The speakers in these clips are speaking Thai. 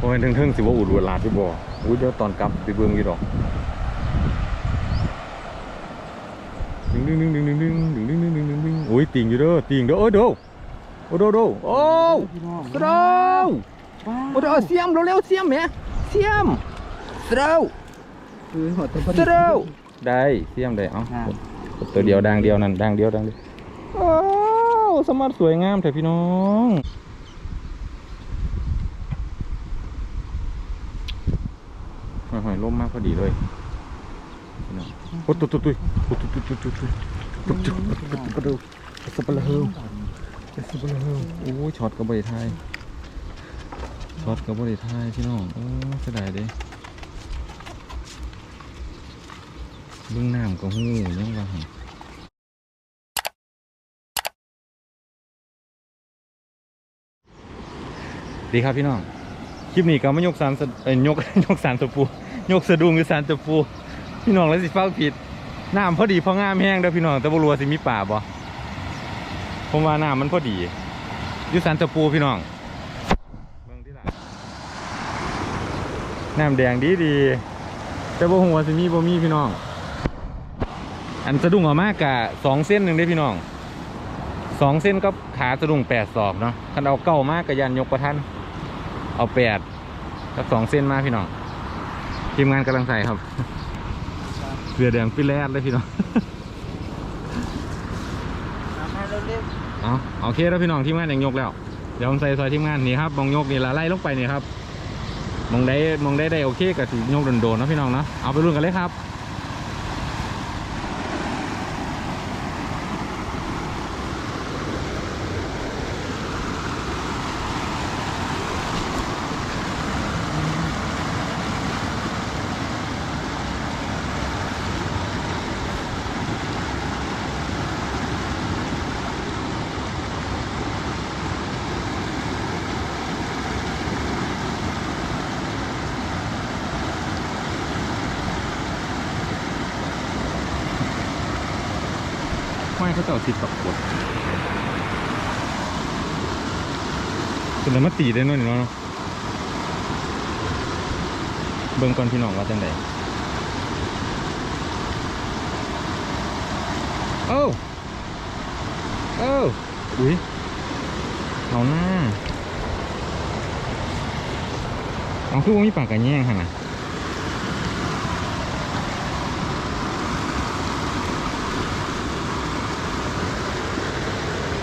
โอ้ยเทิงๆสิว่าอุดเวลาที่บ่อุ้ยเดี๋ยวตอนกลับไปเบิ่งอยู่ดอกดึงดึงดึงดึงดึงดึงดึงดึงดึงดึงดึงดึงโอ้ยติงอยู่เด้อติงเด้อโอ้ยเด้อโอ้โดโดโอ้กระโดโอ้เด้อเสียมเร็วๆเสียมแหมเสียมเร็วคือหมดตัวเร็วได้เสียมได้เอ้าอ่าตัวเดียวดังเดียวนั่นดังเดียวดังเดียวโอ้สมาร์ทสวยงามเถอะพี่น้องหอยๆ ล่มมากพอดีเลยโอ้ตุ๊ดตุ๊ดตุ๊ดโอ้ตุ๊ดตุ๊ดตุ๊ดตุ๊ดตุ๊ดตุ๊ดตุ๊ดตุ๊ดตุ๊ดตุ๊ดสปาร์เฮลสปาร์เฮลโอ้ยช็อตกับบริไทยช็อตกับบริไทยพี่น้องโอ้เสียดายเด้เบื้องน้ำก็หูยังว่าหันดีครับพี่น้อง คลิปนี้ก็มายกสารเอ้ยกยกสารตะปู ยกสะดุ้งหรือสารตะปู พี่น้องแล้วสิเฝ้าผิดน้ำพอดีพองามแห้งเด้อพี่น้องแต่บรู้ว่าสิมีป่าบ่ผมว่าน้ำมันพอดีอยู่สารตะปูพี่น้องเบิ่งที่หลังน้ำแดงดีดีแต่บ่ฮู้ว่าสิมีบ่มีพี่น้อง อันสะดุ้งออกมากกะสองเส้นหนึ่งได้พี่น้องสองเส้นก็ขาสะดุ้งแปดศอกเนาะคันเอาเก้ามากกับยันยกประทันเอาแปดกับสองเส้นมาพี่น้อง ทีมงานกำลังใส่ครับเสือแดงฟิลแลนด์เลยพี่น้องทำให้เร็วเอาโอเคแล้วพี่น้องทีมงานยังยกแล้วเดี๋ยวผมใส่ซอยทีมงานนี่ครับมองยกนี่ละไล่ลงไปนี่ครับมองได้มองได้ได้โอเคกับสิยกโดนๆเนาะพี่น้องเนาะเอาไปรุ่นกันเลยครับ ไม่เขาจะเอาสิบตกกด คุณแล้วมาตีได้หน่อยเนาะเบิ่งก่อนพี่น้องว่าจังไดโอ้โอ้อุ้ยเอาหน้าเอาคือว่ามีปากกันแย่งหั่นน่ะ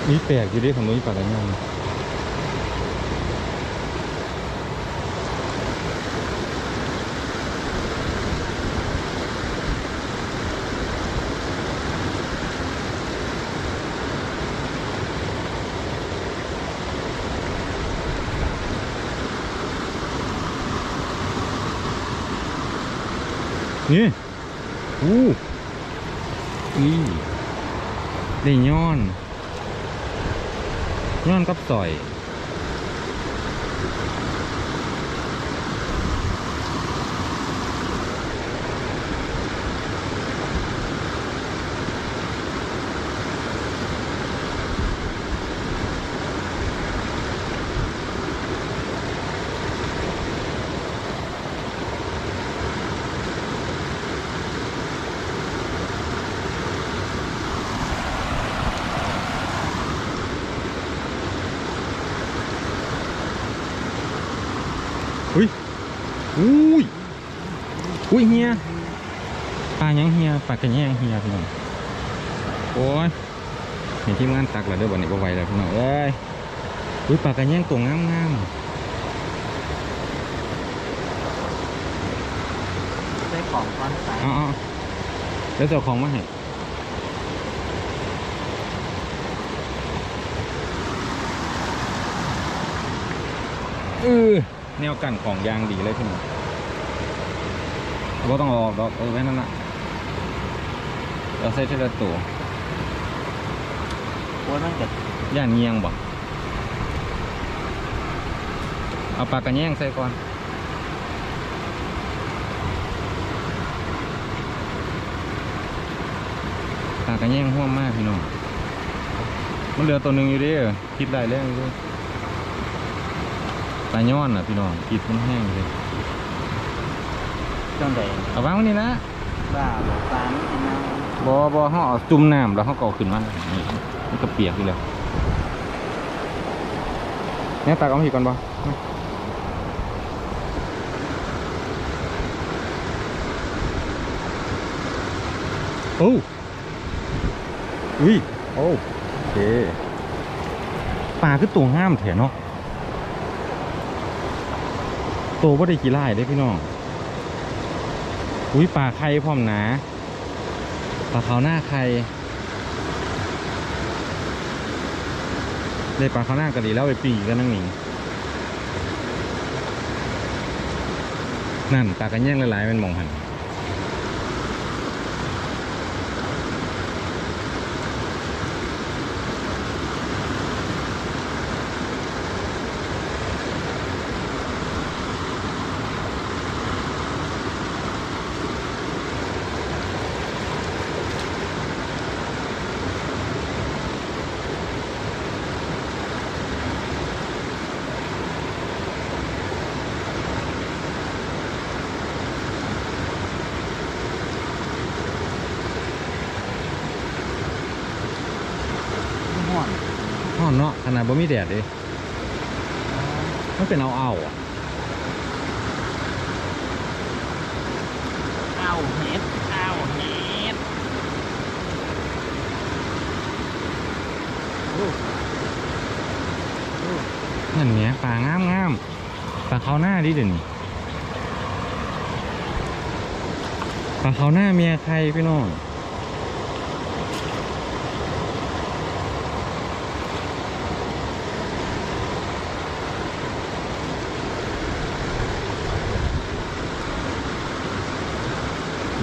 นี่แปลกอยู่ดิของนุ้ยปากกันย่างนี่อู้อีได้ย้อน ย้อนกับซอย อุ้ยอุ้ยเฮียปลายังเฮียปลากระแยงเฮียพี่น้องโอ้ยเห็นทีมงานตักแล้วเด้อวันนี้บ่ไหวแล้วพี่น้องเอ้ยอุ้ยปลากระแยงตัวงามงามๆได้ของก้อนใสๆเอ๋อาแล้วเจ้าของมาให้เออ แนวกันของยางดีเลยพี่น้องก็ต้องเออกดอกเออไว้นั่นนะเราใส่เทละตัวโอ้ยมันเกิดย่านเงียงบ่เอาปากกระแยงใส่ก่อนปากกระแยงห่วงมากพี่น้องมันเหลือตัวหนึ่งอยู่ดิคิดได้แล้วอยู่ดิ ปลาย้อนอะพี่น้องกิดมันแห้งเลยจังไดเอาวางไว้นี่นะบ้าบ่ปลาไม่กินน้บอบอเขาเอาจุ่มน้ำแล้วเขาก็เอาขึ้นมานี่มันก็เปียกอยู่แล้วเนี่ยตักเอามาอีกก่อนบอโอ้อุ้ยโอ้โอเคปลาคือตัวห้ามแถเนาะ โตว่าได้กี่ไร่ได้พี่น้องอุ้ยป่าไข่พร้อมหนาปลาขาวหน้าไข่ได้ปลาขาวหน้ากะดีแล้วไปปีกันนั่งหนิงนั่นปลากันแย่งหลายๆมันมองหัน ห่อนเนาะขนาดบ่มีแดดเลยมันเป็นเอาเอาๆอะเอาเฮ็ดเอาเฮ็ดนั่นเนี้ยปลางามงามปลาเขาวหน้าดิเดี๋ยวนี้ปลาเขาวหน้าเมียใครพี่น้อง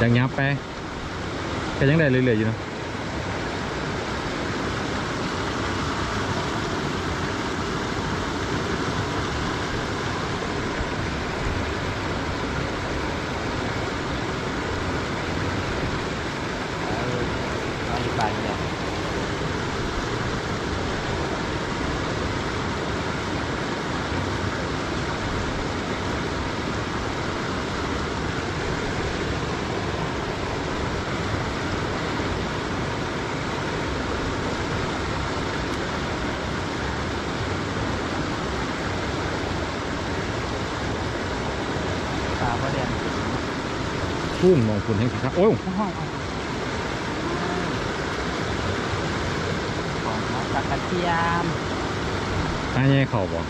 ยังยับไปก็ยังได้เรื่อยๆอยู่เนะ เอาอีกไปเนี่ย ปลาประเด็น พุ่นมองพุ่นแห่งสิครับโอ้ยห้องของปลากระเทียมตาแย่เข่าบ่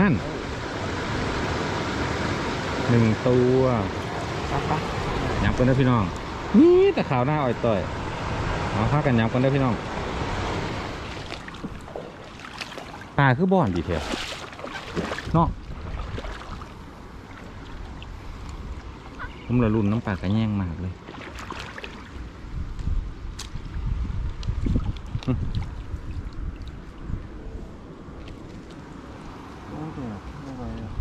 นั่นหนึ่งตัวปลาปลายับกันเด้อพี่น้อง นี่แต่ขาวหน้าอ่อยต่อยเอาข้ากันยับกันเด้อพี่น้องปลาคือบ่อนดีเถอะเนาะ ผมละรุ่นน้ำปลากระแยงมากเลยม่ไหวแล้ว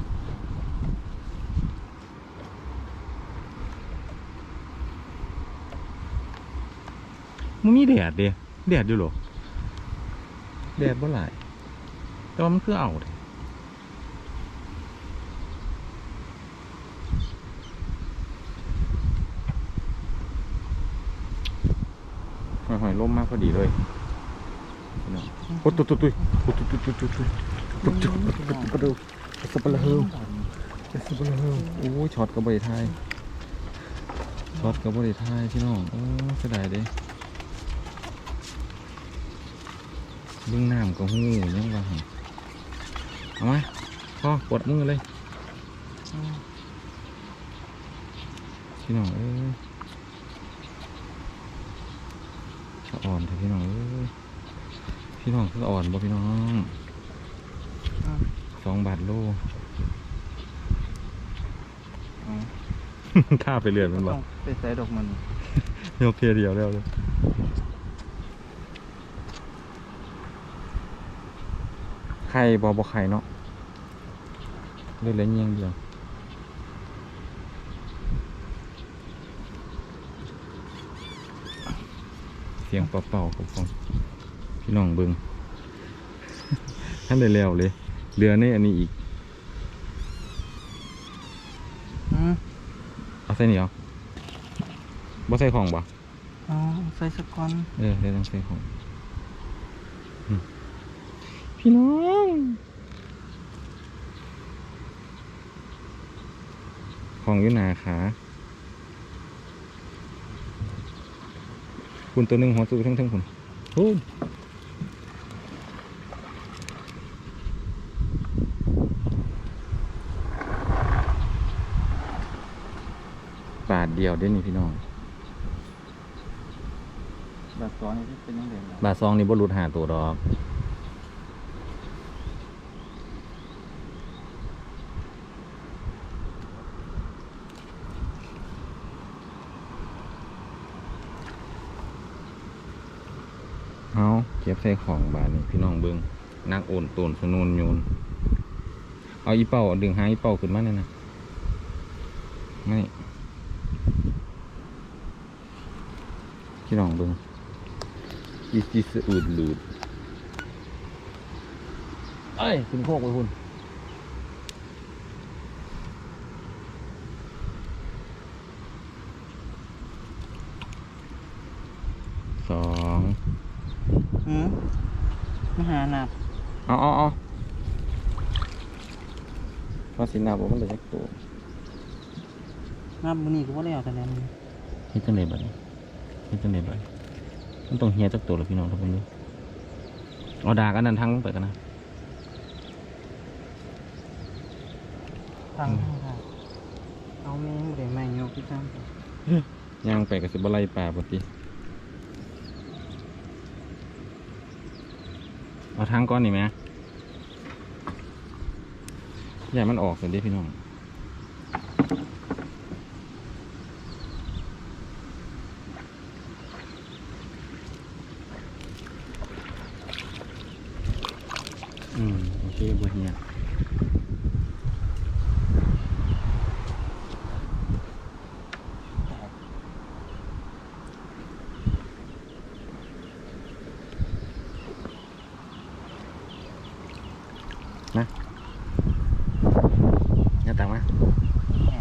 มันมีแดดเดียแดดอยู่หรอแดดบ่หลายแต่ว่ามันคือเอาเด้ หอยล่มมากพอดีเลยพี่น้องโอ้ตุ๊ดตุ๊ดตุ๊ดโอ้ตุ๊ดตุ๊ดตุ๊ดตุ๊ดตุ๊ดตุ๊ดตุ๊ดตุ๊ดตุ๊ดตุ๊ตุ๊ดสปาร์เฮลสปาร์เฮลโอ้ยช็อตกับบริไทยช็อตกับบริไทยพี่น้องโอ้เสียดายเด้เบื้องน้ำก็หูยังว่าหั่นเอามาพ่อกดมือเลยพี่น้องเอ้ยสะ อ่อนเถอะพี่น้องเอ้ยพี่น้องคืออ่อนบ่พี่น้องสองบาทโลอ๋อข้าไปเรื่อยมันบ่ต้องไปใส่ดอกมันยกเทียเดียวแล้วเลยไข่บ่บ่ไข่เนาะเลือดเล่นเยียงเดียว เสียงเป่าๆครับผมพี่น้องเบิงท่านได้แล้วเลยเหลือในอันนี้อีกอืมเอาใส่นี่เอาบ่ใส่ของบ่อ๋อใส่สกอนเออเดี๋ยวต้องใส่ของอืมพี่น้องของอยู่หนาขา คุณตัวหนึ่งหัวสูทั้งทั้งคุณโอ้ยบาทเดียวเด้นี่พี่น้องแบบซ้อนนี่เป็นยังไงล่ะบาทซองนี่บ่หลุดหาตัวดอก เก็บใส่ของบาทนี่พี่น้องเบิงนักโอนโตนสนุนโยน เอาอีเป่าดึงหาอีเป่าขึ้นมาเนี่ยนะไม่พี่น้องเบิงอีจีสอุดหลุดเอ้ยคุณโคกไปคุณสอง อืมมาหาห นักเอาเอาเอาพอสินาบอกมันเลยจักตัวนับมือนี่ก็ว่าแล้วแต่แล้วนี่เฮ็ดจังไดบัดนี้เฮ็ดจังไดบัดนี้มันต้องเฮียจักตัวแล้วพี่น้องทุกคนดูเอาดากอันนั้นทั้งลงไปกันนะทางทางทางเอาแม่งบ่ได้แม่งยกพี่จ้ำย่างไปกับสิบไล่ป่าปกติ เอาทางก้อนนี่ไหมใหญ่มันออกเลยด้พี่น้องอืมโอเคบ่เฮีย อย่าตังมา แหม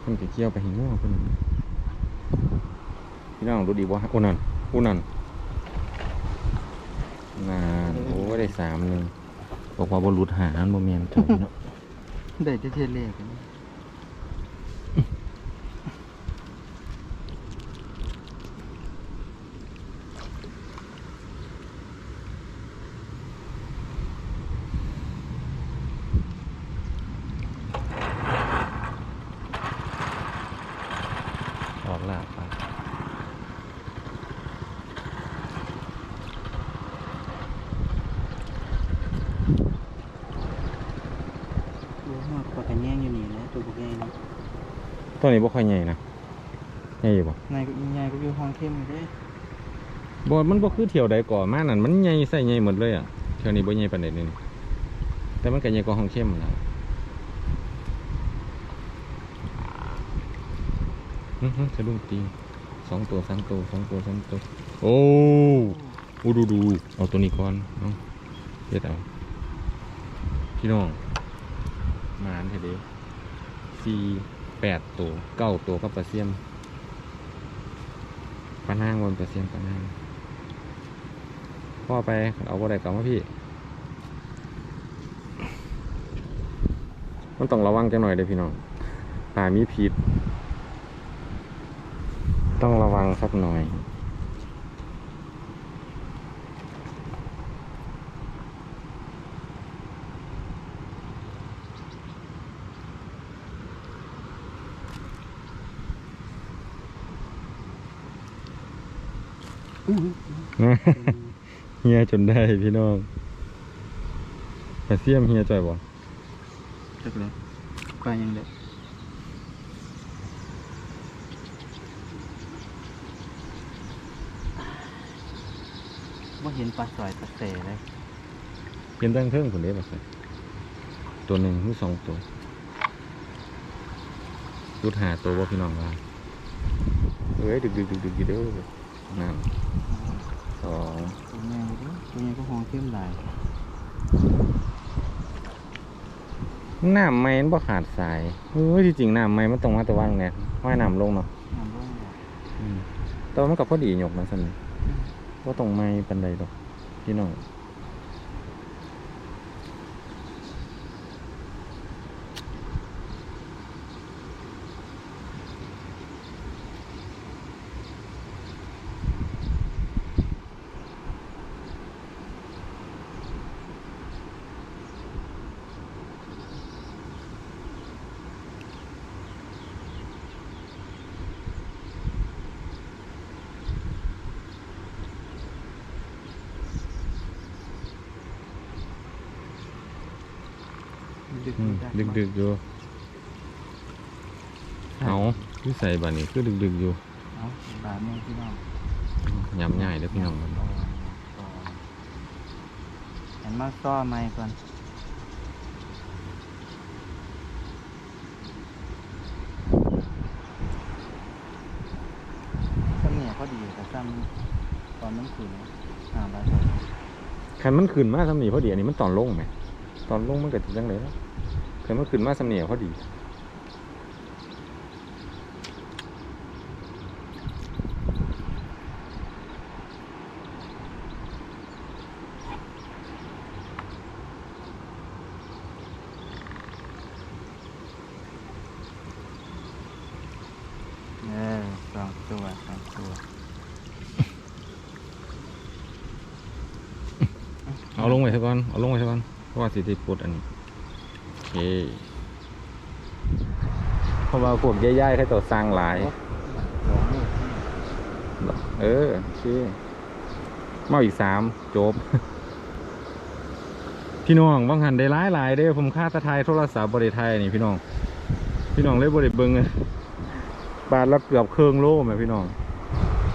เพิ่นก็เกี่ยวไปหิง้อเพิ่นูดีบ่ฮะโอ้นั่นโอ้นั่นนานโอ้ได้สามหนึ่งบอกว่าบ่หลุดหาอันบ่แม่นเจ้าพี่เนาะ ได้จะเทเลกน ออกลาบไป รู้ว่าปากกันแย่งอยู่นี่แหล้วตัวบุกใหญ่นี่ ตัว นี้บ่ค่อยใหญ่นะใหญ่อยู่บ่นายก็อีใหญ่ก็อยู่ห้องเข้มอยู่เด้บ่มันบ่คือเที่ยวใดก่อนมานั่นมันใหญ่ใส่ใหญ่หมดเลยอะเที่ยวนี้บ่ใหญ่ปานใดนี่แต่มันก็ใหญ่กว่าห้องเข้มนั่นแหล้วอื้อหือสะดุ้งตีนสองตัวสามตัวสองตัวสามตัวโอ้โอ้ดูดูเอาตัวนี้ก่อนเอาเด็ดเอาพี่น้องหมานเถอะเด้สี่ แปดตัวเก้าตัวกับปลาเสียมปลานางบนปลาเสียมปลานางพ่อไปเอาบ่ได้กลับมาพี่ มันต้องระวังจังหน่อยเด้พี่น้องปลามีพิษต้องระวังสักหน่อย เฮียจนได้พี่น้องปลาเสียมเฮียจ่อยบ่จักเลยปลายังเด็กว่าเห็นปลาสอยปลาเสเลยเป็นตั้งเทิงผลเด้ปลาใส่ตัวหนึ่งหรือสองตัวรุดหาตัวว่าพี่น้องว่าเอ้ยดึกดึกดึกดึกอยู่เด้อ นั่นสองตัวใหญ่ดิตัวใหญ่ก็ห้องเข้มหลายน้ำไม่มันบ่ขาดสายเฮ้ยที่จริงน้ำไม่มันตรงมาแตะว่างเนี่ยว่ายน้ำลงเนาะน้ำร่องบ่อืมแต่ว่ามันกับพอดีหยกนะสันนี่ว่าตรงไม่ปันใดดอกพี่น้อง ดึกอืมจัดึกดึกๆอยู่ เอาคือใส่บานี้คือดึกดึกๆอยู่เอาบาทนี่พี่น้องยำใหญ่เด้อพี่น้องต่อต่อเห็นมาซ้อไม้ก่อนซ้ำเนี่ยพอดีแต่ซ้ำตอนนั้นคืนห้าร้อยบาทคันมันขึ้นมาสำนีพอดีอันนี้มันตอนลงไหมตอนลงมันเกิดจังเลยแล้ วคันมันขึ้นมาสำนีพอดีเออสองตัวสองตัว เอาลงไปซะก่อน เอาลงไปซะก่อน เพราะว่าสิติปลดอันนี้โอ เพราะว่าพวกย่ายๆเขาจะสร้างหลายเออโอเคเมาอีกสามจบ พี่น้องบางหันได้หลายหลายเด้ผมค่าตะไทยโทรศัพท์บริไทยนี่พี่น้อง พี่น้องเลยบริเบิงบาทละเกือบเครื่องโลไหมพี่น้อง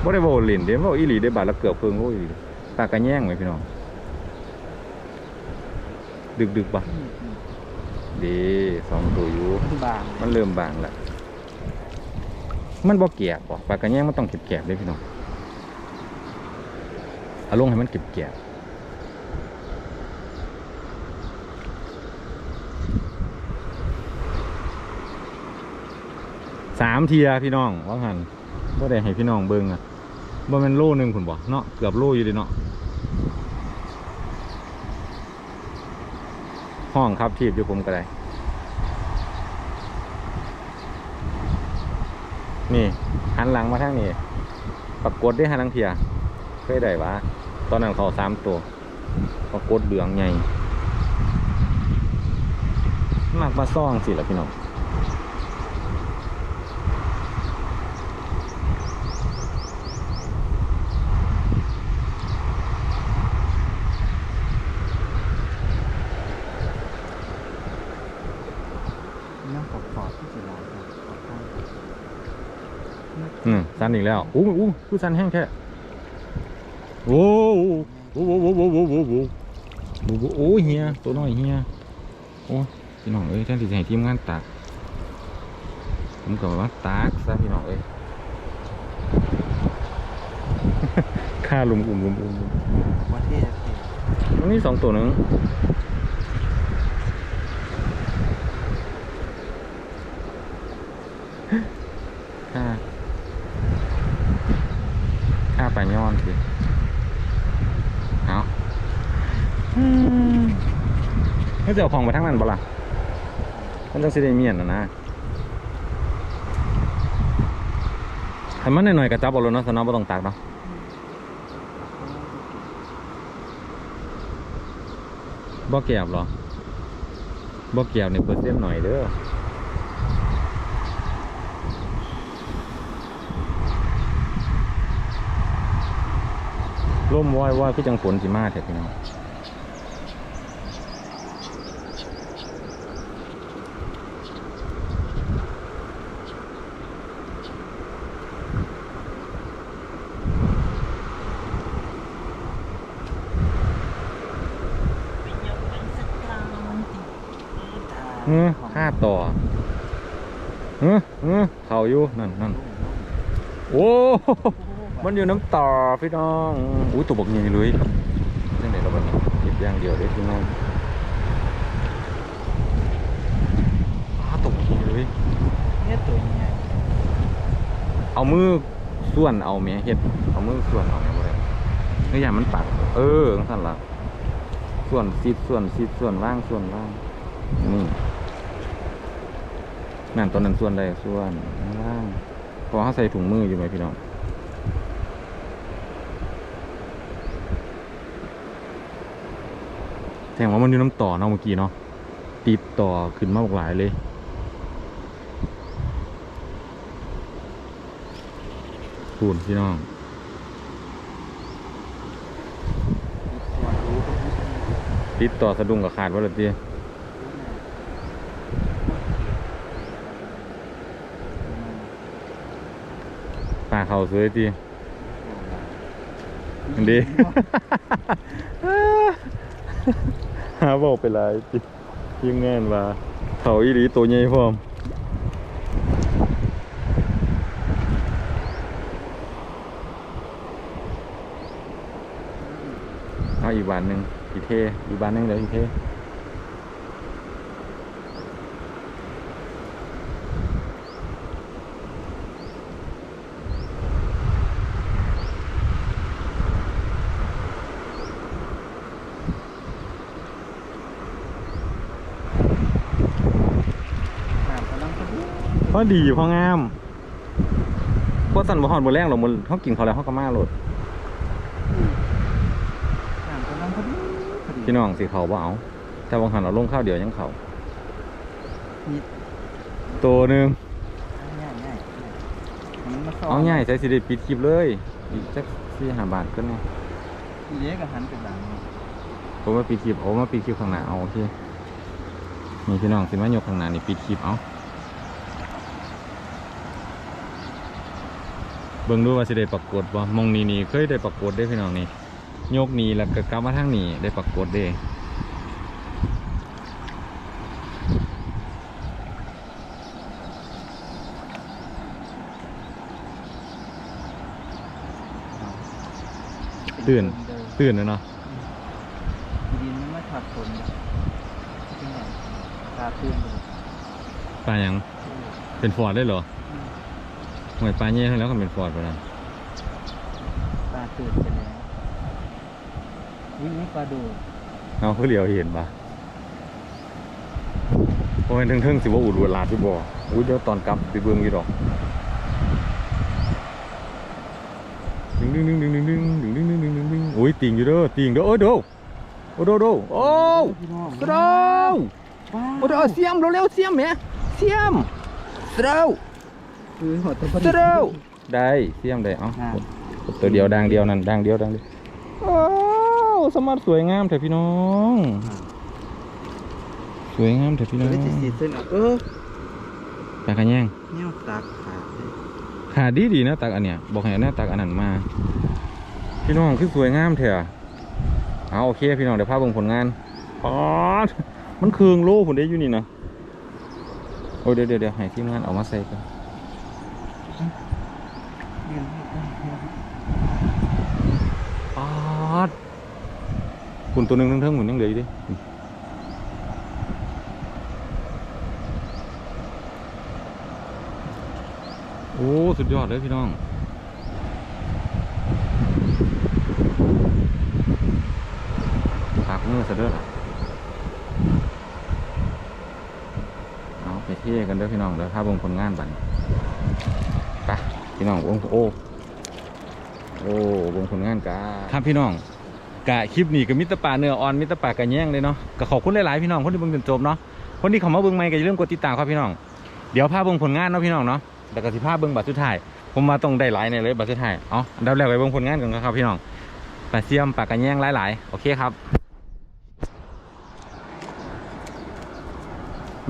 บ่ได้บอกเล่นเด้บอกอีหลีได้บาทละเกือบเครื่องโลอีหลีปากกระแย่งไหมพี่น้อง ดึกดึกปะ ดีสองตัวอยู่บางมันเริ่มบางแล้วมันบ่เกียบบ่ปลากระแยงมันต้องเก็บแกบเลยพี่น้องเอาลงให้มันเก็บแกบสามเทียพี่น้องว่าหันบ่ได้ให้พี่น้องเบิ่งอะบ่แม่นโลหนึงพุ่นบ่เนาะเกือบโลอยู่เดิเนาะ ห้องครับทีบอยู่ผมก็ได้ นี่หันหลังมาทางนี้ปรากฏได้หันหลังเทียเคยได้วะตอนนั้นเขาสามตัวปรากฏเหลืองใหญ่มากมาซ่องสิละพี่น้อง น้ำขอบขอบที่จะลอยครับขอบข้าง อืมสันอีกแล้วอู้อู้คือสันแห้งแค่โอ้โหโอ้โหโอ้โหโอ้โหโอ้โหโอ้โหโอ้ยเฮียตัวน้อยเฮียโอ้ยพี่น้องเอ้ยแทนที่จะให้ทีมงานตากผมก็ว่าตากซะพี่น้องเอ้ยค่าลุมอุ่มลุมอุ่มลุมประเทศเทศมันมีสองตัวหนึ่งค่าค่าปลาย้อนสิเอาอืม เขาจะเอของไปทั้งนั้นบ่ล่ะมันต้องสิได้เมียนนะนะถ้มันหน่อยๆกระจับเอาเลยเนาะสนอบ่ต้องตากเนาะบ่แก้วเหรอบ่แก้วนี่ยเปอร์เซ็นต์หน่อยเด้อร่มวอยวอยคือจังฝนสิมาแท้พี่น้องเออค่าต่อเออเออเข้าอยู่ นั่นนั่นโอ้มันอยู่น้ำต่อพี่น้องอุ้ยตัวบกใหญ่เลยจังไหนเราบัดนี้เก็บอย่างเดียวเด้อพี่น้องอ้าวตัวบกใหญ่เลยเนี่ยตัวใหญ่เอามือส่วนเอาแม่เฮ็ดเอามือส่วนเอาแม่บ่ได้เนื้อย่างมันปัก เออจังซั่นล่ะส่วนซีดส่วนซีดส่วนว่างส่วนว่างนี่ นั่นตัวนั้นส่วนใดส่วนข้างล่างพอเขาใส่ถุงมืออยู่ไหมพี่น้องแสดงว่ามันอยู่น้ำต่อเนาะเมื่อกี้เนาะติดต่อขึ้นมาบอกหลายเลยคูณพี่น้องติดต่อสะดุ้งกับขาดว่าเลยตีปลา เขาสวยตีอันดีหาบอกไปหลายตียิ่งงานว่าเขาอีหลีตัวใหญ่พร้อมเอาอีกวันหนึ่งอีเทอีกวันหนึ่งเดี๋ยวอีเท พอดีพองามพวกสันบ่ฮอดบ่แรงหรอกมันเขากินเขาแล้วเขาก็มาโหลดพี่น้องสิเขาบ่เอาแต่บางหันเราลงข้าวเดียวยังเขาตัวหนึ่งเอาง่ายใช้สิได้ปิดคลิปเลยอีกจักสี่หาบาทก็เลี้ยกับหันเป็นหลังผมมาปิดคลิปผมมาปิดคลิปข้างหน้าเอาโอเคนี่พี่น้องสิมายกข้างหน้านี่ปิดคลิปเอา เบิ่งดูว่าสิได้ปรากฏบ่มองนี่นี่เคยได้ปรากฏได้พี่น้องนี่ยกนี่แล้วก็กลับมาทางนี้ได้ปรากฏเด้ตื่นตื่นแล้วเนาะดินมันมาถักคนเป็นไงตาตื่นเลยปลาหยังเป็นฟอร์ดได้เหรอ หวยปลาเงี้ยแล้วก็เป็นฟอร์ดไปแล้วตาตื่นไปแล้ววิ่งนี่ปลาดูเอาคือเหลียวเห็นปะโอ้ยทึ่งๆสิว่าอุดเวลาพี่บออุ้ยเดี๋ยวตอนกลับไปเบิ่งอยู่ดอกดึงดึงดึงดึงดึงดึงดึงดึงดึงดึงดึงดึงโอ้ยติ่งอยู่เด้อติ่งเด้อโอ้ยโดโอ้โดโดโอ้พี่น้องกระโดว้าวโอ้โดเสียมเร็วๆเสียมแหม่เสียมเร็ว คือหัวตัวพอดีเร็วได้เสียมได้เอ้าอ่าตัวเดียวดังเดียวนั่นดังเดียวดังเดียวโอ้าวสมาร์ทสวยงามเถอะพี่น้อง สวยงามเถอะพี่น้เดี๋อยงวจะสีเส้นอะเออปลากระแยงเนี่ยตักขาดเลยขาดดีดีๆนะตักอันเนี้ยบอกให้อันเนี้ยตักอันนั้นมาพี่น้องคือสวยงามเถอะเอาโอเคพี่น้องเดี๋ยวพาเบิ่งผลงานอ๋อมันเคืองโลผมได้อยู่นี่นะโอ้ยเดี๋ยวเดี๋ยวเดี๋ยวให้ทีมงานเอามาใส่กันยืนให้ได้ ปาด คุณตัวหนึ่งเทิงๆหมุนยังเหลืออยู่ดิโอ้ สุดยอดเลยพี่น้องพักมือซะเด้อล่ะเอาไปเที่ยวกันเด้อพี่น้องเด้อถ้าเบิ่งผลงานบัดนไปพี่น้องโอ้โอ้โอ้เบิ่งผลงานกันครับพี่น้อง กะคลิปนี้ก็มิตรป่าเนื้ออ่อนมิตรป่ากะแย่งเลยเนาะก็ขอบคุณหลายๆพี่น้องคนที่เบิ่งจนจบเนาะคนที่เขามาเบิ่งใหม่ก็อย่าลืมกดติดตามครับพี่น้อง เดี๋ยวพาเบิ่งผลงานเนาะพี่น้องเนาะแล้วก็สิพาเบิ่งบัตรสุดท้ายผมมาต้องได้หลายในเลยบัตรสุดท้ายเอาอันดับแรกไปเบิ่งผลงานกันครับพี่น้องปลาเสียมปลากระแยงหลายๆโอเคครับ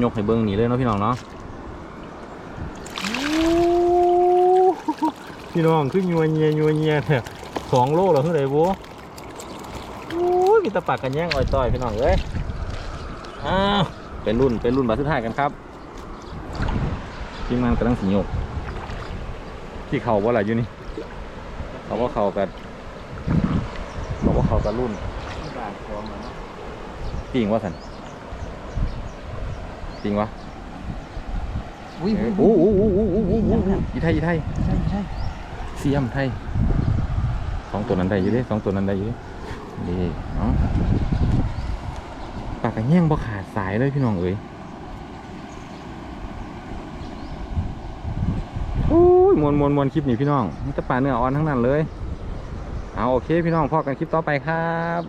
ยกให้เบิ้งหนีเลยเนาะพี่น้องเนาะพี่น้องคือยัวเงียยัวเงียแท้สองโลแล้วคือไดบัวโอ้ ตะปากกันแย่งอ่อยต่อยพี่น้องเอ้ยอ้าวเป็นรุ่นเป็นรุ่นบาสุดท้ายกันครับทีมงานกำลังสิโยกที่เขาบ่ล่ะอยู่นี่เขาว่าเขากับเขาว่าเขากับรุ่นที่บาททองแล้วเนาะจริงวะสันจริงวะอุ้ยเออโอ้โหโอ้โหโอ้โหโอ้โหโอ้โหอีไทยอีไทยใช่ใช่เสียมไทยสองตัวนั้นได้อยู่เดิสองตัวนั้นได้อยู่เดิ นี่เนาะปากกระแย่งบ่ขาดสายเลยพี่น้องเอ้ยโอ้ยมวนมวนมวนคลิปนี้พี่น้องมันจะปลาเนื้ออ่อนทั้งนั้นเลย เอาโอเคพี่น้องพอกันคลิปต่อไปครับ